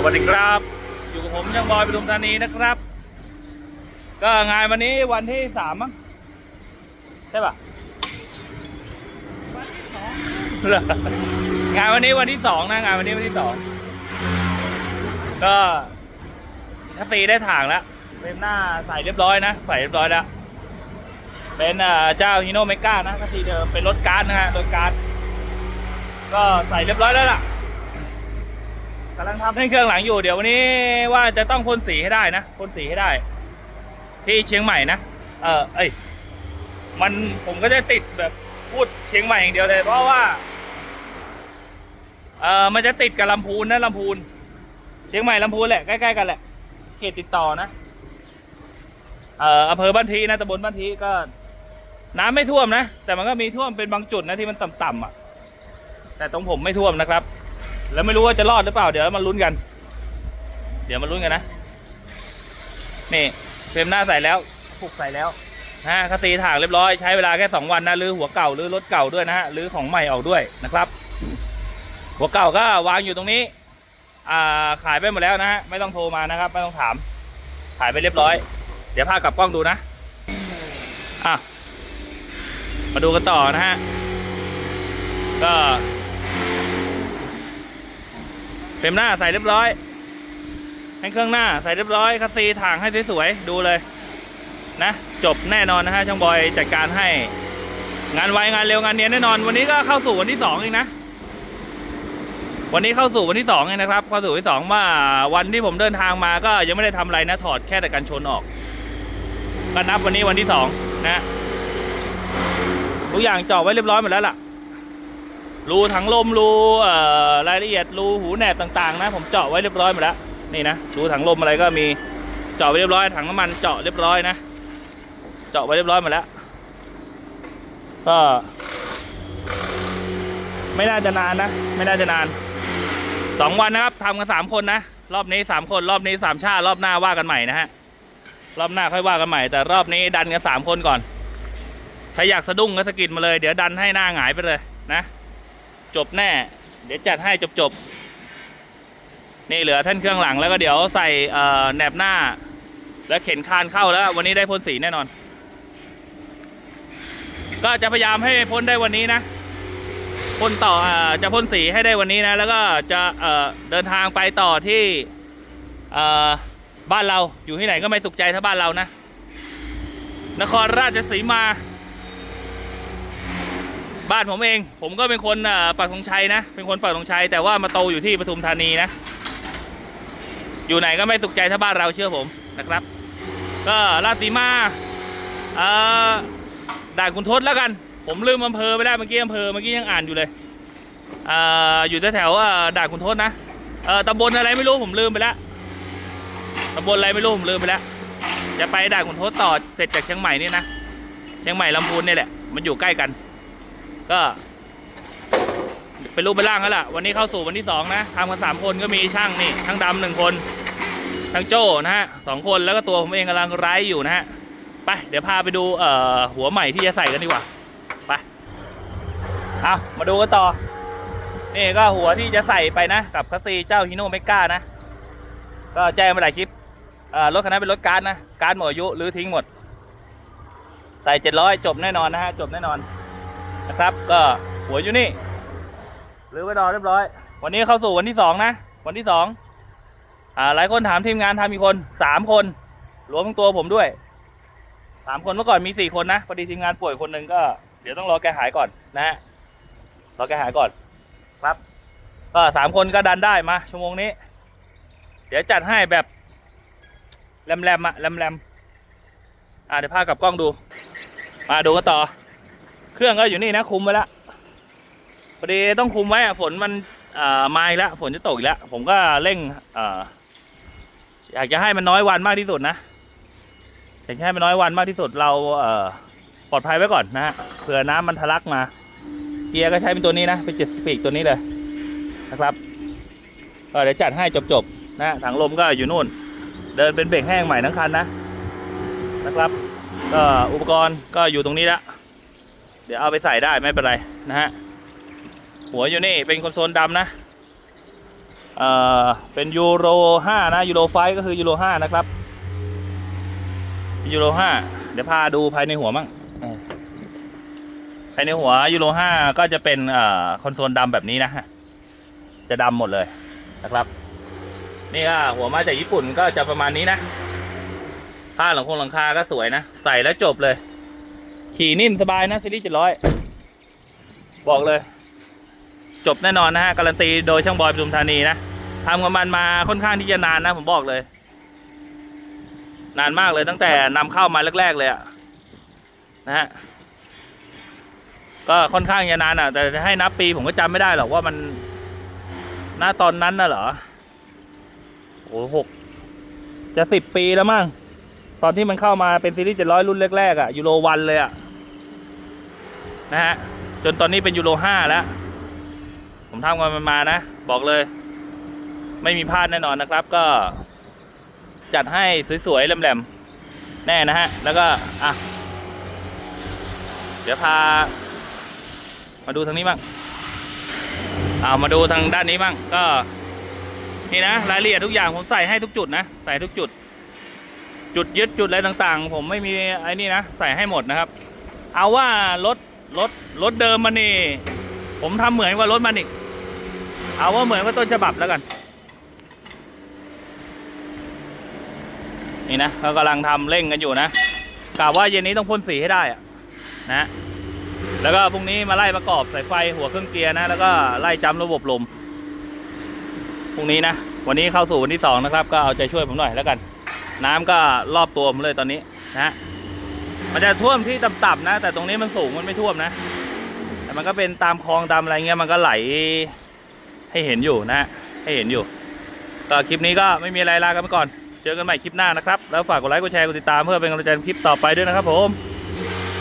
สวัสดีครับ อยู่กับผมยังบอยปทุมธานีนะครับ ก็งานวันนี้วันที่สามมั้งใช่ปะเหรองานวันนี้วันที่สองนะงานวันนี้วันที่สองก็ถ้าตีได้ถ่างแล้วเป็นหน้าใส่เรียบร้อยนะใส่เรียบร้อยแล้วเป็นเจ้าฮิโนเมก้านะก็ทีเดิมเป็นรถการ์ดนะฮะรถการ์ดก็ใส่เรียบร้อยแล้วล่ะ กำลังทำให้เครื่องหลังอยู่เดี๋ยววันนี้ว่าจะต้องพ่นสีให้ได้นะพ่นสีให้ได้ ที่เชียงใหม่นะเออเอ้ยมันผมก็จะติดแบบพูดเชียงใหม่อย่างเดียวเลยเพราะว่าเออมันจะติดกับลำพูนนะลำพูน เชียงใหม่ลำพูนแหละใกล้ๆกันแหละเขตติดต่อนะเอ่ออำเภอบ้านทีนะตำบลบ้านทีก็น้ำไม่ท่วมนะ แต่มันก็มีท่วมเป็นบางจุดนะที่มันต่ำๆอะ แต่ตรงผมไม่ท่วมนะครับ แล้วไม่รู้ว่าจะรอดหรือเปล่า เดี๋ยวมาลุ้นกัน เดี๋ยวมาลุ้นกันนะ นี่เฟรมหน้าใส่แล้วผูกใส่แล้วนะฮะคัสซีถางเรียบร้อยใช้เวลาแค่สองวันนะรื้อหัวเก่ารื้อรถเก่าด้วยนะฮะรื้อของใหม่ออกด้วยนะครับ หัวเก่าก็วางอยู่ตรงนี้ อ่าขายไปหมดแล้วนะฮะไม่ต้องโทรมานะครับ ไม่ต้องถาม ขายไปเรียบร้อย เดี๋ยวพากลับกล้องดูนะอะมาดูกันต่อนะฮะก็ เฟรมหน้าใส่เรียบร้อยให้เครื่องหน้าใส่เรียบร้อยคัสซีถางให้สวยๆดูเลยนะ จบแน่นอนนะฮะช่างบอยจัดการให้ งานไวงานเร็วงานเนียนแน่นอน วันนี้ก็เข้าสู่วันที่สองเองนะ วันนี้เข้าสู่วันที่สองเองนะครับ เข้าสู่วันที่สองว่าวันที่ผมเดินทางมาก็ยังไม่ได้ทำอะไรนะถอดแค่แต่กันชนออกก็นับวันนี้วันที่สองนะทุกอย่างจาะไว้เรียบร้อยหมดแล้วล่ะ รูถังลมรูรายละเอียดรูหูแหนบต่างๆ นะ ผมเจาะไว้เรียบร้อยหมดแล้วนี่นะรูถังลมอะไรก็มีเจาะไว้เรียบร้อยถังน้ำมันเจาะเรียบร้อยนะ เจาะไว้เรียบร้อยหมดแล้วก็ ไม่น่าจะนานนะ ไม่น่าจะนานสองวันนะครับทำกันสามคนนะรอบนี้สามคนรอบนี้สามชาติรอบหน้าว่ากันใหม่นะฮะรอบหน้าค่อยว่ากันใหม่ แต่รอบนี้ดันกันสามคนก่อนใครอยากสะดุ้งก็สะกิดมาเลย เดี๋ยวดันให้หน้าหงายไปเลยนะ จบแน่ เดี๋ยวจัดให้จบจบๆนี่เหลือท่านเครื่องหลังแล้วก็เดี๋ยวใส่แหนบหน้า แล้วเข็นคานเข้าแล้ว วันนี้ได้พ่นสีแน่นอน ก็จะพยายามให้พ่นได้วันนี้นะพ่นต่ออจะพ่นสีให้ได้วันนี้นะ แล้วก็จะเเดินทางไปต่อที่อบ้านเราอยู่ที่ไหนก็ไม่สุขใจถ้าบ้านเรานะ นครราชสีมา บ้านผมเอง ผมก็เป็นคนเอ่อปักธงชัยนะ เป็นคนปักธงชัยแต่ว่ามาโตอยู่ที่ปทุมธานีนะ อยู่ไหนก็ไม่สุขใจถ้าบ้านเราเชื่อผมนะครับ ก็ราชสีมาเอ่อด่านคุณทศแล้วกัน ผมลืมอำเภอไปแล้วเมื่อกี้อำเภอเมื่อกี้ยังอ่านอยู่เลยเอ่ออยู่แถวๆด่านคุณทศนะเอ่อตำบลอะไรไม่รู้ผมลืมไปแล้วตำบลอะไรไม่รู้ผมลืมไปแล้วจะไปด่านคุณทศต่อเสร็จจากเชียงใหม่นี่นะเชียงใหม่ลำพูนนี่แหละมันอยู่ใกล้กัน ก็เป็นรูปเป็นร่างแล้วล่ะ วันนี้เข้าสู่วันที่สองนะทำกันสามคนก็มีช่างนี่ช่างดำหนึ่งคนช่างโจ้นะฮะสองคนแล้วก็ตัวผมเองกำลังไร้อยู่นะฮะไปเดี๋ยวพาไปดูเอ่อหัวใหม่ที่จะใส่กันดีกว่าไปเอามาดูกันต่อนี่ก็หัวที่จะใส่ไปนะ กับคัสซีเจ้าฮิโนเมก้านะ ก็แจ้งมาหลายคลิปเอ่อรถคันนั้นเป็นรถการ์ดนะ การ์ดหมดอายุหรือทิ้งหมด ใส่เจ็ดร้อยจบแน่นอนนะฮะ จบแน่นอน นะครับ ก็หัวอยู่นี่หรือไว้รอเรียบร้อย วันนี้เข้าสู่วันที่สองนะ วันที่สองอ่าหลายคนถามทีมงานทำอีกคนสามคน รวมทั้งตัวผมด้วยสามคนเมื่อก่อนมีสี่คนนะพอดีทีมงานป่วยคนหนึ่งก็ เดี๋ยวต้องรอแกหายก่อนนะฮะรอแกหายก่อนครับ ก็สามคนก็ดันได้มาชั่วโมงนี้ เดี๋ยวจัดให้แบบแรมๆอะแรมๆอ่าเดี๋ยวพากลับกล้องดู มาดูกันต่อ เครื่องก็อยู่นี่นะคุมไว้แล้วพอดีต้องคุมไว้อะฝนมันมาอีกแล้วฝนจะตกอีกแล้วผมก็เร่งออยากจะให้มันน้อยวันมากที่สุดนะแต่แค่ไม่น้อยวันมากที่สุดเราเปลอดภัยไว้ก่อนนะเผื่อน้ำมันทะลักมา เกียร์ก็ใช้เป็นตัวนี้นะเป็นเจ็ดสปีกตัวนี้เลยนะครับก็เดี๋ยวจัดให้จบๆนะถังลมก็อยู่นู่น เดินเป็นเบรกแห้งใหม่ทั้งคันนะนะครับก็อุปกรณ์ก็อยู่ตรงนี้ละ เดี๋ยวเอาไปใส่ได้ไม่เป็นไรนะฮะ หัวอยู่นี่เป็นคอนโซลดำนะ เอ่อ เป็นยูโร5นะยูโรไฟก็คือยูโร5นะครับยูโร5เดี๋ยวพาดูภายในหัวมั่งภายในหัวยูโร5ก็จะเป็นเอ่อคอนโซลดำแบบนี้นะฮะจะดำหมดเลยนะครับ นี่ก็หัวมาจากญี่ปุ่นก็จะประมาณนี้นะผ้าหลังคงหลังคาก็สวยนะ ใส่แล้วจบเลย ขี่นิ่มสบายนะซีรีส์เจ็ดร้อยบอกเลย จบแน่นอนนะฮะ การันตีโดยช่างบอยปทุมธานีนะทำกับมันมาค่อนข้างที่จะนานนะ ผมบอกเลย นานมากเลยตั้งแต่นำเข้ามาแรก ๆ เลยอะนะฮะก็ค่อนข้างจะนานอะแต่จะให้นับปีผมก็จำไม่ได้หรอกว่ามันหน้าตอนนั้นน่ะเหรอโอ้โหหกจะสิบปีแล้วมั้งตอนที่มันเข้ามาเป็นซีรีส์เจ็ดร้อยรุ่นแรกๆอะ่ะยูโรวันเลยอะ่ะ นะฮะ จนตอนนี้เป็นยูโรห้าแล้ว ผมทำกันมันมานะ บอกเลย ไม่มีพลาดแน่นอนนะครับ ก็ จัดให้สวยๆแหลมๆ แน่นะฮะ แล้วก็ อะ เดี๋ยวพา มาดูทางนี้บ้างเอามาดูทางด้านนี้บ้างก็ นี่นะรายละเอียดทุกอย่างผมใส่ให้ทุกจุดนะ ใส่ทุกจุด จุดยึดจุดอะไรต่างๆ ผมไม่มีไอ้นี่นะ ใส่ให้หมดนะครับ เอาว่ารถ รถรถเดิมมันนี่ ผมทำเหมือนว่ารถมันอีก เอาว่าเหมือนว่าต้นฉบับแล้วกัน นี่นะเขากำลังทำเร่งกันอยู่นะกะว่าเย็นนี้ต้องพ่นสีให้ได้อะนะ แล้วก็พรุ่งนี้มาไล่ประกอบสายไฟหัวเครื่องเกียร์นะ แล้วก็ไล่จำระบบลมพรุ่งนี้นะ วันนี้เข้าสู่วันที่สองนะครับ ก็เอาใจช่วยผมหน่อยแล้วกัน น้ำก็รอบตัวผมเลยตอนนี้นะ มันจะท่วมที่ต่ำๆนะ แต่ตรงนี้มันสูงมันไม่ท่วมนะ แต่มันก็เป็นตามคลองตามอะไรเงี้ยมันก็ไหลให้เห็นอยู่นะ ให้เห็นอยู่ก็คลิปนี้ก็ไม่มีอะไรลากันไปก่อน เจอกันใหม่คลิปหน้านะครับ แล้วฝากกดไลค์กดแชร์กดติดตามเพื่อเป็นกำลังใจคลิปต่อไปด้วยนะครับผม